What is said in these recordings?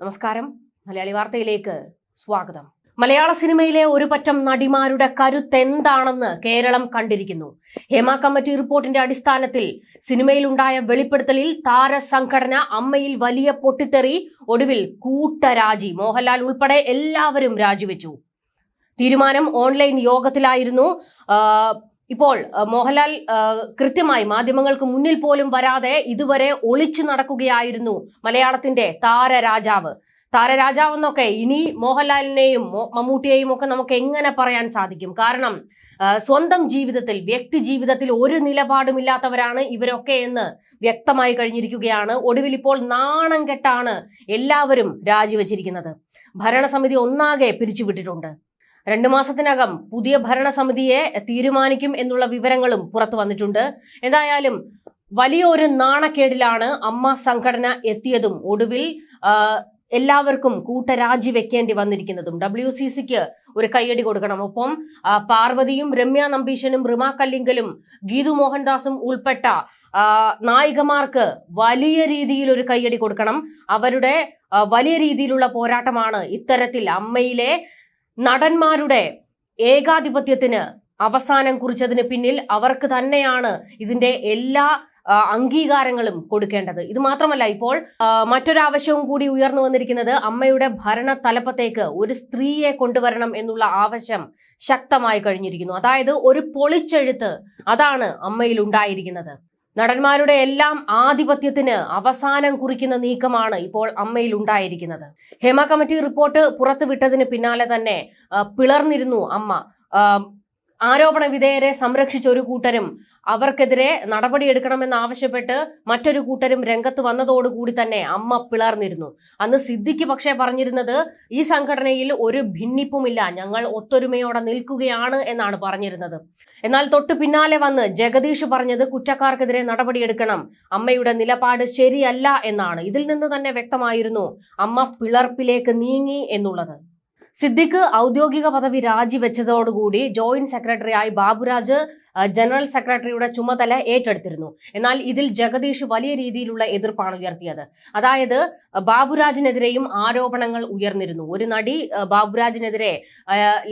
നമസ്കാരം. മലയാളി വാർത്തയിലേക്ക് സ്വാഗതം. മലയാള സിനിമയിലെ ഒരു പറ്റം നടിമാരുടെ കരുത്തെന്താണെന്ന് കേരളം കണ്ടിരിക്കുന്നു. ഹേമ കമ്മിറ്റി റിപ്പോർട്ടിന്റെ അടിസ്ഥാനത്തിൽ സിനിമയിലുണ്ടായ വെളിപ്പെടുത്തലിൽ താരസംഘടന അമ്മയിൽ വലിയ പൊട്ടിത്തെറി ഒടുവിൽ കൂട്ടരാജി. മോഹൻലാൽ ഉൾപ്പെടെ എല്ലാവരും രാജിവെച്ചു. തീരുമാനം ഓൺലൈൻ യോഗത്തിലായിരുന്നു. ഇപ്പോൾ മോഹൻലാൽ കൃത്യമായി മാധ്യമങ്ങൾക്ക് മുന്നിൽ പോലും വരാതെ ഇതുവരെ ഒളിച്ചു നടക്കുകയായിരുന്നു മലയാളത്തിന്റെ താരരാജാവ്. താരരാജാവ് എന്നൊക്കെ ഇനി മോഹൻലാലിനെയും മമ്മൂട്ടിയെയും ഒക്കെ നമുക്ക് എങ്ങനെ പറയാൻ സാധിക്കും? കാരണം സ്വന്തം ജീവിതത്തിൽ വ്യക്തി ജീവിതത്തിൽ ഒരു നിലപാടുമില്ലാത്തവരാണ് ഇവരൊക്കെ എന്ന് വ്യക്തമായി കഴിഞ്ഞിരിക്കുകയാണ്. ഒടുവിൽ ഇപ്പോൾ നാണം കെട്ടാണ് എല്ലാവരും രാജിവെച്ചിരിക്കുന്നത്. ഭരണസമിതി ഒന്നാകെ പിരിച്ചുവിട്ടിട്ടുണ്ട്. രണ്ടു മാസത്തിനകം പുതിയ ഭരണസമിതിയെ തീരുമാനിക്കും എന്നുള്ള വിവരങ്ങളും പുറത്തു വന്നിട്ടുണ്ട്. എന്തായാലും വലിയൊരു നാണക്കേടിലാണ് അമ്മ സംഘടന എത്തിയതും. ഒടുവിൽ എല്ലാവർക്കും കൂട്ടരാജി വെക്കേണ്ടി വന്നിരിക്കുന്നതും ഡബ്ല്യു സി സിക്ക് ഒരു കൈയടി കൊടുക്കണം. ഒപ്പം പാർവതിയും രമ്യ നമ്പീശനും റിമാ കല്ലിങ്കലും ഗീതു മോഹൻദാസും ഉൾപ്പെട്ട നായികമാർക്ക് വലിയ രീതിയിൽ ഒരു കൈയടി കൊടുക്കണം. അവരുടെ വലിയ രീതിയിലുള്ള പോരാട്ടമാണ് ഇത്തരത്തിൽ അമ്മയിലെ നടന്മാരുടെ ഏകാധിപത്യത്തിന് അവസാനം കുറിച്ചതിന് പിന്നിൽ അവർക്ക് തന്നെയാണ് ഇതിന്റെ എല്ലാ അംഗീകാരങ്ങളും കൊടുക്കേണ്ടത്. ഇത് മാത്രമല്ല ഇപ്പോൾ മറ്റൊരാവശ്യവും കൂടി ഉയർന്നു വന്നിരിക്കുന്നത് അമ്മയുടെ ഭരണ തലപ്പത്തേക്ക് ഒരു സ്ത്രീയെ കൊണ്ടുവരണം എന്നുള്ള ആവശ്യം ശക്തമായി കഴിഞ്ഞിരിക്കുന്നു. അതായത് ഒരു പൊളിച്ചെഴുത്ത് അതാണ് അമ്മയിൽ ഉണ്ടായിരിക്കുന്നത്. നടന്മാരുടെ എല്ലാം ആധിപത്യത്തിന് അവസാനം കുറിക്കുന്ന നീക്കമാണ് ഇപ്പോൾ അമ്മയിൽ ഉണ്ടായിരിക്കുന്നത്. ഹേമ കമ്മിറ്റി റിപ്പോർട്ട് പുറത്തുവിട്ടതിന് പിന്നാലെ തന്നെ പിളർന്നിരുന്നു അമ്മ. ആരോപണ വിധേയരെ സംരക്ഷിച്ച ഒരു കൂട്ടരും അവർക്കെതിരെ നടപടിയെടുക്കണമെന്ന് ആവശ്യപ്പെട്ട് മറ്റൊരു കൂട്ടരും രംഗത്ത് വന്നതോടുകൂടി തന്നെ അമ്മ പിളർന്നിരുന്നു. അന്ന് സിദ്ദിഖ് പക്ഷേ പറഞ്ഞിരുന്നത് ഈ സംഘടനയിൽ ഒരു ഭിന്നിപ്പുമില്ല ഞങ്ങൾ ഒത്തൊരുമയോടെ നിൽക്കുകയാണ് എന്നാണ് പറഞ്ഞിരുന്നത്. എന്നാൽ തൊട്ടു പിന്നാലെ വന്ന് ജഗദീഷ് പറഞ്ഞത് കുറ്റക്കാർക്കെതിരെ നടപടിയെടുക്കണം അമ്മയുടെ നിലപാട് ശരിയല്ല എന്നാണ്. ഇതിൽ നിന്ന് തന്നെ വ്യക്തമായിരുന്നു അമ്മ പിളർപ്പിലേക്ക് നീങ്ങി എന്നുള്ളത്. സിദ്ദിഖ് ഔദ്യോഗിക പദവി രാജിവെച്ചതോടുകൂടി ജോയിന്റ് സെക്രട്ടറിയായി ബാബുരാജ് ജനറൽ സെക്രട്ടറിയുടെ ചുമതല ഏറ്റെടുത്തിരുന്നു. എന്നാൽ ഇതിൽ ജഗദീഷ് വലിയ രീതിയിലുള്ള എതിർപ്പാണ് ഉയർത്തിയത്. അതായത് ബാബുരാജിനെതിരെയും ആരോപണങ്ങൾ ഉയർന്നിരുന്നു. ഒരു നടി ബാബുരാജിനെതിരെ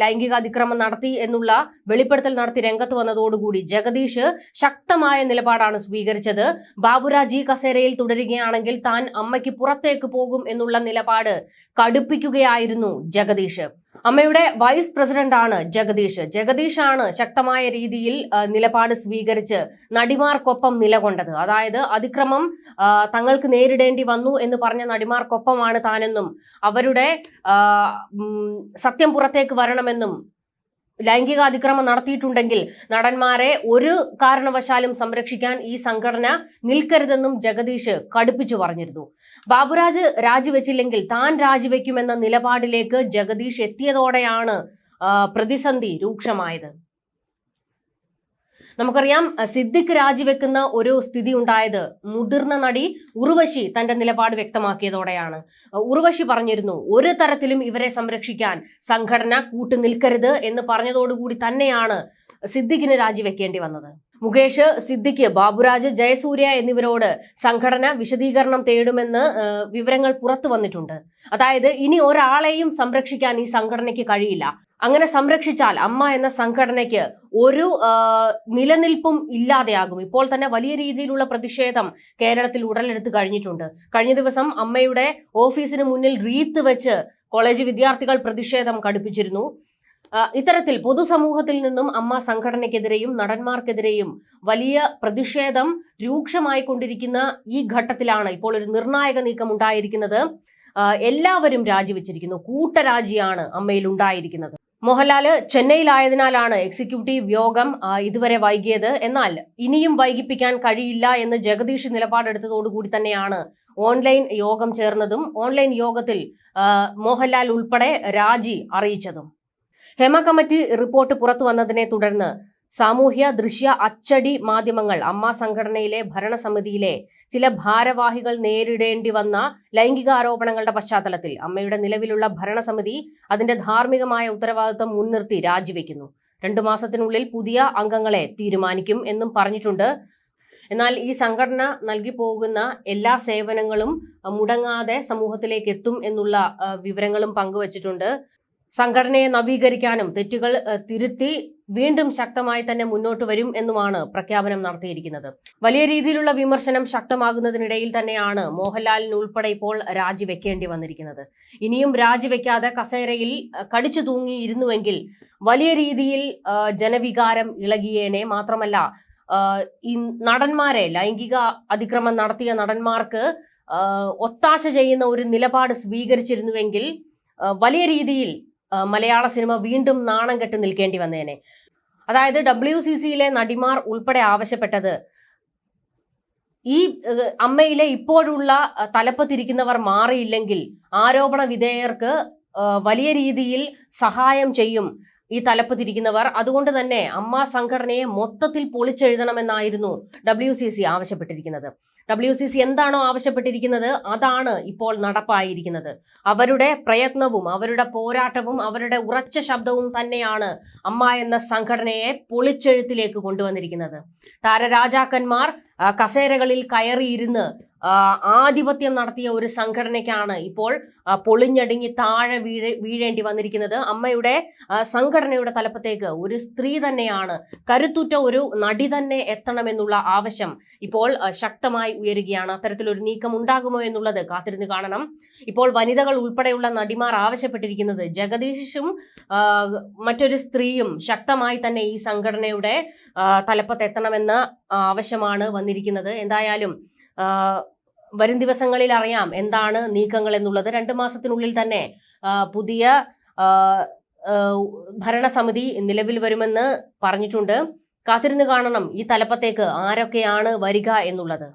ലൈംഗിക അതിക്രമം നടത്തി എന്നുള്ള വെളിപ്പെടുത്തൽ നടത്തി രംഗത്ത് വന്നതോടുകൂടി ജഗദീഷ് ശക്തമായ നിലപാടാണ് സ്വീകരിച്ചത്. ബാബുരാജ് ഈ കസേരയിൽ തുടരുകയാണെങ്കിൽ താൻ അമ്മയ്ക്ക് പുറത്തേക്ക് പോകും എന്നുള്ള നിലപാട് കടുപ്പിക്കുകയായിരുന്നു ജഗദീഷ്. അമ്മയുടെ വൈസ് പ്രസിഡന്റ് ആണ് ജഗദീഷ്. ജഗദീഷ് ആണ് ശക്തമായ രീതിയിൽ നിലപാട് സ്വീകരിച്ച് നടിമാർക്കൊപ്പം നിലകൊണ്ടത്. അതായത് അതിക്രമം തങ്ങൾക്ക് നേരിടേണ്ടി വന്നു എന്ന് പറഞ്ഞ നടിമാർക്കൊപ്പമാണ് താനെന്നും അവരുടെ സത്യം പുറത്തേക്ക് വരണമെന്നും ലൈംഗിക അതിക്രമം നടത്തിയിട്ടുണ്ടെങ്കിൽ നടന്മാരെ ഒരു കാരണവശാലും സംരക്ഷിക്കാൻ ഈ സംഘടന നിൽക്കരുതെന്നും ജഗദീഷ് കടുപ്പിച്ചു പറഞ്ഞിരുന്നു. ബാബുരാജ് രാജിവെച്ചില്ലെങ്കിൽ താൻ രാജിവെക്കുമെന്ന നിലപാടിലേക്ക് ജഗദീഷ് എത്തിയതോടെയാണ് പ്രതിസന്ധി രൂക്ഷമായത്. നമുക്കറിയാം സിദ്ദിഖ് രാജിവെക്കുന്ന ഒരു സ്ഥിതി ഉണ്ടായത് മുതിർന്ന നടി ഉർവശി തന്റെ നിലപാട് വ്യക്തമാക്കിയതോടെയാണ്. ഉർവശി പറഞ്ഞിരുന്നു ഒരു തരത്തിലും ഇവരെ സംരക്ഷിക്കാൻ സംഘടന കൂട്ടുനിൽക്കരുത് എന്ന് പറഞ്ഞതോടുകൂടി തന്നെയാണ് സിദ്ദിഖിന് രാജിവെക്കേണ്ടി വന്നത്. മുകേഷ് സിദ്ദിഖ് ബാബുരാജ് ജയസൂര്യ എന്നിവരോട് സംഘടന വിശദീകരണം തേടുമെന്ന് വിവരങ്ങൾ പുറത്തു വന്നിട്ടുണ്ട്. അതായത് ഇനി ഒരാളെയും സംരക്ഷിക്കാൻ ഈ സംഘടനയ്ക്ക് കഴിയില്ല. അങ്ങനെ സംരക്ഷിച്ചാൽ അമ്മ എന്ന സംഘടനയ്ക്ക് ഒരു നിലനിൽപ്പും ഇല്ലാതെയാകും. ഇപ്പോൾ തന്നെ വലിയ രീതിയിലുള്ള പ്രതിഷേധം കേരളത്തിൽ ഉടലെടുത്ത് കഴിഞ്ഞിട്ടുണ്ട്. കഴിഞ്ഞ ദിവസം അമ്മയുടെ ഓഫീസിന് മുന്നിൽ റീത്ത് വെച്ച് കോളേജ് വിദ്യാർത്ഥികൾ പ്രതിഷേധം കടുപ്പിച്ചിരുന്നു. ഇത്തരത്തിൽ പൊതുസമൂഹത്തിൽ നിന്നും അമ്മ സംഘടനയ്ക്കെതിരെയും നടന്മാർക്കെതിരെയും വലിയ പ്രതിഷേധം രൂക്ഷമായി കൊണ്ടിരിക്കുന്ന ഈ ഘട്ടത്തിലാണ് ഇപ്പോൾ ഒരു നിർണായക നീക്കം ഉണ്ടായിരിക്കുന്നത്. എല്ലാവരും രാജിവെച്ചിരിക്കുന്നു. കൂട്ടരാജിയാണ് അമ്മയിൽ ഉണ്ടായിരിക്കുന്നത്. മോഹൻലാൽ ചെന്നൈയിലായതിനാലാണ് എക്സിക്യൂട്ടീവ് യോഗം ഇതുവരെ വൈകിയത്. എന്നാൽ ഇനിയും വൈകിപ്പിക്കാൻ കഴിയില്ല എന്ന് ജഗദീഷ് നിലപാടെടുത്തതോടുകൂടി തന്നെയാണ് ഓൺലൈൻ യോഗം ചേർന്നതും ഓൺലൈൻ യോഗത്തിൽ മോഹൻലാൽ ഉൾപ്പെടെ രാജി അറിയിച്ചതും. ഹെമ കമ്മിറ്റി റിപ്പോർട്ട് പുറത്തു വന്നതിനെ തുടർന്ന് സാമൂഹ്യ ദൃശ്യ അച്ചടി മാധ്യമങ്ങൾ അമ്മ സംഘടനയിലെ ഭരണസമിതിയിലെ ചില ഭാരവാഹികൾ നേരിടേണ്ടി വന്ന ലൈംഗിക ആരോപണങ്ങളുടെ പശ്ചാത്തലത്തിൽ അമ്മയുടെ നിലവിലുള്ള ഭരണസമിതി അതിന്റെ ധാർമ്മികമായ ഉത്തരവാദിത്വം മുൻനിർത്തി രാജിവെക്കുന്നു. രണ്ടു മാസത്തിനുള്ളിൽ പുതിയ അംഗങ്ങളെ തീരുമാനിക്കും എന്നും പറഞ്ഞിട്ടുണ്ട്. എന്നാൽ ഈ സംഘടന നൽകി പോകുന്ന എല്ലാ സേവനങ്ങളും മുടങ്ങാതെ സമൂഹത്തിലേക്ക് എത്തും എന്നുള്ള വിവരങ്ങളും പങ്കുവച്ചിട്ടുണ്ട്. സംഘടനയെ നവീകരിക്കാനും തെറ്റുകൾ തിരുത്തി വീണ്ടും ശക്തമായി തന്നെ മുന്നോട്ട് വരും എന്നുമാണ് പ്രഖ്യാപനം നടത്തിയിരിക്കുന്നത്. വലിയ രീതിയിലുള്ള വിമർശനം ശക്തമാകുന്നതിനിടയിൽ തന്നെയാണ് മോഹൻലാലിന് ഉൾപ്പെടെ ഇപ്പോൾ രാജിവെക്കേണ്ടി വന്നിരിക്കുന്നത്. ഇനിയും രാജിവെക്കാതെ കസേരയിൽ കടിച്ചു തൂങ്ങിയിരുന്നുവെങ്കിൽ വലിയ രീതിയിൽ ജനവികാരം ഇളകിയേനെ മാത്രമല്ല ഈ നടന്മാരെ ലൈംഗിക അതിക്രമം നടത്തിയ നടന്മാർക്ക് ഒത്താശ ചെയ്യുന്ന ഒരു നിലപാട് സ്വീകരിച്ചിരുന്നുവെങ്കിൽ വലിയ രീതിയിൽ മലയാള സിനിമ വീണ്ടും നാണം കെട്ട് നിൽക്കേണ്ടി വന്നേനെ. അതായത് ഡബ്ല്യു സി സിയിലെ നടിമാർ ഉൾപ്പെടെ ആവശ്യപ്പെട്ടത് ഈ അമ്മയിലെ ഇപ്പോഴുള്ള തലപ്പത്തിരിക്കുന്നവർ മാറിയില്ലെങ്കിൽ ആരോപണ വിധേയർക്ക് വലിയ രീതിയിൽ സഹായം ചെയ്യും. ഈ തലപ്പത്തിരിക്കുന്നവർ അതുകൊണ്ട് തന്നെ അമ്മ സംഘടനയെ മൊത്തത്തിൽ പൊളിച്ചെഴുതണമെന്നായിരുന്നു ഡബ്ല്യു സി സി ആവശ്യപ്പെട്ടിരിക്കുന്നത്. ഡബ്ല്യു സി സി എന്താണോ ആവശ്യപ്പെട്ടിരിക്കുന്നത് അതാണ് ഇപ്പോൾ നടപ്പായിരിക്കുന്നത്. അവരുടെ പ്രയത്നവും അവരുടെ പോരാട്ടവും അവരുടെ ഉറച്ച ശബ്ദവും തന്നെയാണ് അമ്മ എന്ന സംഘടനയെ പൊളിച്ചെഴുത്തിലേക്ക് കൊണ്ടുവന്നിരിക്കുന്നത്. താരരാജാക്കന്മാർ കസേരകളിൽ കയറിയിരുന്ന് ആധിപത്യം നടത്തിയ ഒരു സംഘടനയ്ക്കാണ് ഇപ്പോൾ പൊളിഞ്ഞടിഞ്ഞ് താഴെ വീഴ വീഴേണ്ടി വന്നിരിക്കുന്നത്. അമ്മയുടെ സംഘടനയുടെ തലപ്പത്തേക്ക് ഒരു സ്ത്രീ തന്നെയാണ്. കരുത്തുറ്റ ഒരു നടി തന്നെ എത്തണമെന്നുള്ള ആവശ്യം ഇപ്പോൾ ശക്തമായി ഉയരുകയാണ്. അത്തരത്തിലൊരു നീക്കം ഉണ്ടാകുമോ എന്നുള്ളത് കാത്തിരുന്ന് കാണണം. ഇപ്പോൾ വനിതകൾ ഉൾപ്പെടെയുള്ള നടിമാർ ആവശ്യപ്പെട്ടിരിക്കുന്നത് ജഗദീഷും മറ്റൊരു സ്ത്രീയും ശക്തമായി തന്നെ ഈ സംഘടനയുടെ തലപ്പത്തെത്തണമെന്ന ആവശ്യമാണ് വന്നിരിക്കുന്നത്. എന്തായാലും വരും ദിവസങ്ങളിൽ അറിയാം എന്താണ് നീക്കങ്ങൾ എന്നുള്ളത്. രണ്ട് മാസത്തിനുള്ളിൽ തന്നെ പുതിയ ഭരണസമിതി നിലവിൽ വരുമെന്ന് പറഞ്ഞിട്ടുണ്ട്. കാത്തിരുന്ന് കാണണം ഈ തലപ്പത്തേക്ക് ആരൊക്കെയാണ് വരിക എന്നുള്ളത്.